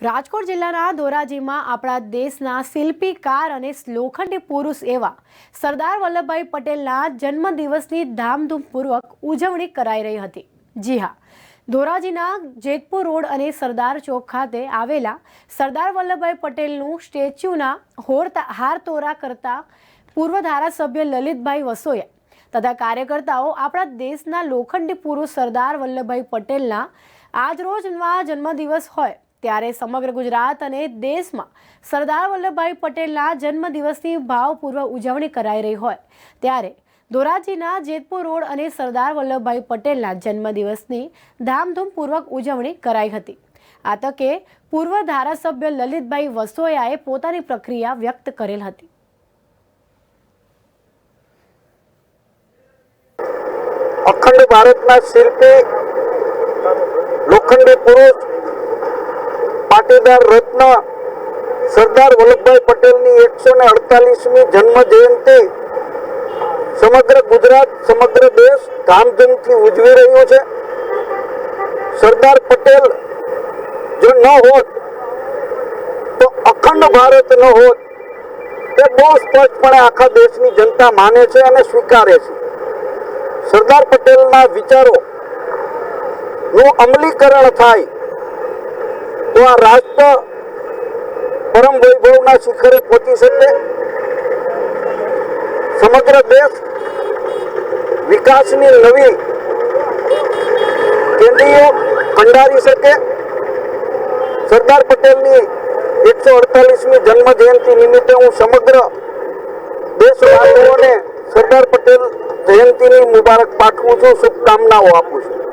રાજકોટ જિલ્લાના ધોરાજીમાં આપણા દેશના શિલ્પીકાર અને લોખંડી પુરુષ એવા સરદાર વલ્લભભાઈ પટેલના જન્મદિવસની ધામધૂમપૂર્વક ઉજવણી કરાઈ રહી હતી. જી હા, ધોરાજીના જેતપુર રોડ અને સરદાર ચોક ખાતે આવેલા સરદાર વલ્લભભાઈ પટેલનું સ્ટેચ્યુના હોરતા હાર તોરા કરતા પૂર્વ ધારાસભ્ય લલિતભાઈ વસોયા તથા કાર્યકર્તાઓ આપણા દેશના લોખંડી પુરુષ સરદાર વલ્લભભાઈ પટેલના આજરોજના જન્મદિવસ હોય ત્યારે સમગ્ર ગુજરાત અને દેશમાં સરદાર વલ્લભભાઈ પટેલના જન્મદિવસની ભાવપૂર્વક ઉજવણી કરાઈ રહી હોય. ત્યારે ધોરાજીના જેતપુર રોડ અને સરદાર વલ્લભભાઈ પટેલના જન્મદિવસની ધામધૂમપૂર્વક ઉજવણી કરાઈ હતી. આ તકે પૂર્વ ધારાસભ્ય લલિતભાઈ વસોયાએ પોતાની પ્રક્રિયા વ્યક્ત કરેલ હતી. અખંડ ભારતના શિલ્પી લોખંડી પુરુષ પાટીદાર રત્ન સરદાર વલ્લભભાઈ પટેલની એકસો ને અડતાલીસમી જન્મ જયંતિ સમગ્ર ગુજરાત, સમગ્ર દેશ ધામધૂમથી ઉજવી રહ્યો છે. સરદાર પટેલ જો ન હોત, તો અખંડ ભારત ન હોત, તે બહુ સ્પષ્ટપણે આખા દેશની જનતા માને છે અને સ્વીકારે છે. સરદાર પટેલના વિચારો નું અમલીકરણ થાય તો આ રાષ્ટ્ર પરમ વૈભવના શિખરે પહોંચી શકે. સમગ્ર દેશ વિકાસની નવી કેન્દ્રીઓ કંડારી શકે. સરદાર પટેલની એકસો અડતાલીસમી જન્મ જયંતિ નિમિત્તે હું સમગ્ર દેશવાસીઓને સરદાર પટેલ જયંતિની મુબારક પાઠવું છું, શુભકામનાઓ આપું છું.